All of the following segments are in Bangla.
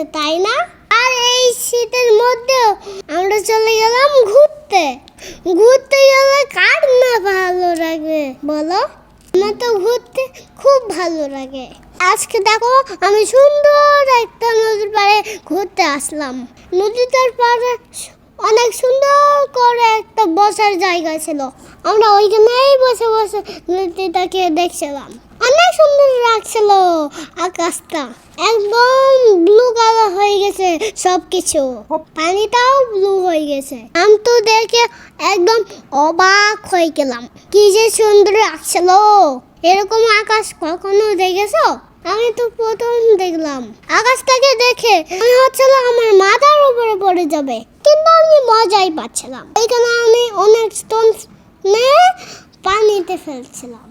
লাগছে তাই না? আর এই শীতের মধ্যেও আমরা চলে গেলাম ঘুরতে। ঘুরতে গেলে কার না ভালো লাগে বলো? আমার তো ঘুরতে খুব ভালো লাগে। আজকে দেখো আমি সুন্দর একটা নদীর পাড়ে ঘুরতে আসলাম। নদীটার পাড়ে অনেক সুন্দর করে একটা বসার জায়গা ছিল। আমরা ওইখানেই বসে বসে নদীটাকে দেখছিলাম। অনেক সুন্দর লাগছিল আকাশটা। একদম ব্লু কালার হয়ে গেছে সব কিছু পানিটাও ব্লু হয়ে গেছে। আমি তো দেখে একদম অবাক হয়ে গেলাম। কি যে সুন্দর লাগছিল। এরকম আকাশ কখনো দেখেছ? আমি তো প্রথম দেখলাম। আকাশটাকে দেখে মনে হচ্ছিল আমার মাথার উপরে পড়ে যাবে, কিন্তু আমি মজাই পাচ্ছিলাম। এখানে আমি অনেক স্টোন নিয়ে পানিতে ফেলছিলাম।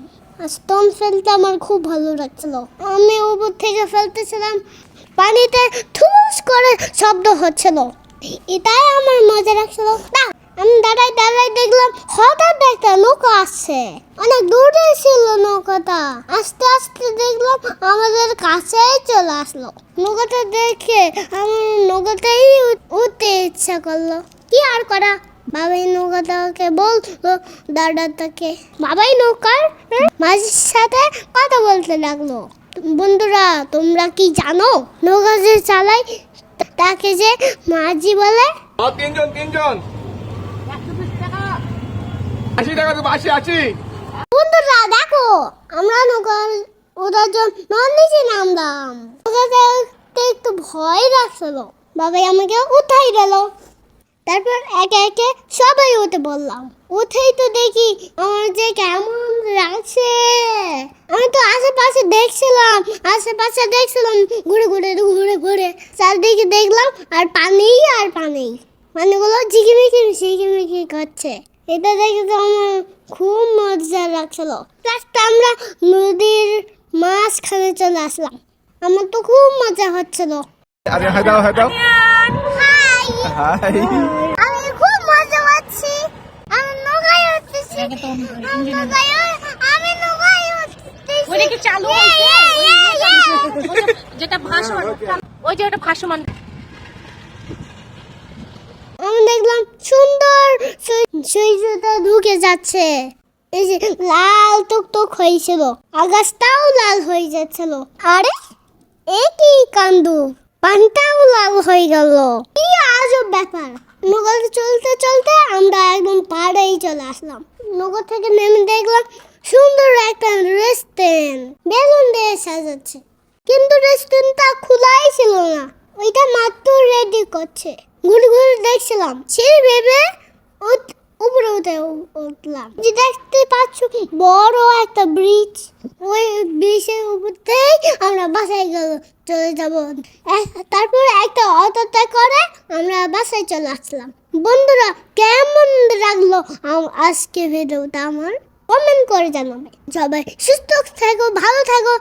স্টোন ফেলতে আমার খুব ভালো লাগছিল। আমি উপর থেকে ফেলতেছিলাম, পানিতে ঠুস করে শব্দ হচ্ছিল। এটাই আমার মজা লাগছিল। না, আমি দাঁড়াই দাঁড়াই দেখলাম, হঠাৎ একটা নৌকা আসছে। অনেক দূরে ছিল নৌকাটা আস্তে আস্তে দেখলাম আমাদের কাছেই চলে আসলো। নৌকাটা দেখে আমার নৌকাটাই উঠতে ইচ্ছা করল। কি আর করা? বাবাই নৌকাটাকে বলল দাদাটাকে বাবাই নৌকার মাঝির সাথে কথা বলতে লাগল। বন্ধুরা, তোমরা কি জানো? নৌকা যে চালাই, তাকে যে মাঝি বলে? তিনজন তিনজন। আশি টাকা দেখো, আমরা নৌকার ওটার জন্য নিচে নামলাম। নৌকাতে একটু ভয় লাগছিল। বাবাই আমাকে উঠাই দিল। তারপর একে একে সবাই উঠে বললাম উঠেই তো দেখি আমার যে কেমন লাগছে। আমি তো আশেপাশে দেখছিলাম আশেপাশে দেখছিলাম, ঘুরে ঘুরে ঘুরে ঘুরে। চারদিকে দেখলাম আর পানি আর পানি। পানিগুলো ঝিকিমিকি ঝিকিমিকি করছে। এটা দেখে তো আমার খুব মজা লাগছিল। লাস্ট আমরা নদীর মাঝখানে চলে আসলাম। আমার তো খুব মজা হচ্ছিল। আরে হাই দাও হাই দাও। হাই। আমি খুব মজা পাচ্ছি। আমি নৌকায় উঠতেছি। আমি নৌকায় নৌকায় উঠতেছি। ওইটা কি চালু হয়েছে? যেটা ভাসমান। ওই যে ওটা ভাসমান আমি দেখলাম সুন্দর সূ- সূর্যটা ঢুকে যাচ্ছে। এই যে লাল টুকটুক হয়েছিল, আকাশটাও লাল হয়ে যাচ্ছিল। আরে, এ কি কান্দু পানটাও লাল হয়ে গেল। কি আজব ব্যাপার। নৌকাতে চলতে চলতে আমরা একদম পাড়েই চলে আসলাম। নৌকা থেকে নেমে দেখলাম সুন্দর একটা রেস্টুরেন্ট বেলুন দিয়ে সাজাচ্ছে। কিন্তু রেস্টুরেন্টটা খোলাই ছিল না। ওইটা মাত্র রেডি করছে। ঘুরে ঘুরে দেখছিলাম। সেই ভেবে উপরে উঠে উঠলাম। যে দেখতে পাচ্ছ বড় একটা ব্রিজ ওই ব্রিজের উপরতেই আমরা বাসায় গেল, চলে যাব। তারপর একটা অটোতে করে আমরা বাসায় চলে আসলাম। বন্ধুরা, কেমন লাগল আজকে ভিডিওটা আমার? কমেন্ট করে জানাবে। সবাই সুস্থ থাকো, ভালো থাকো।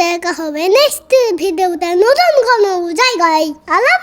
দেখা হবে নেক্সট ভিডিওতে নতুন কোনো জায়গায়। আল্লাহ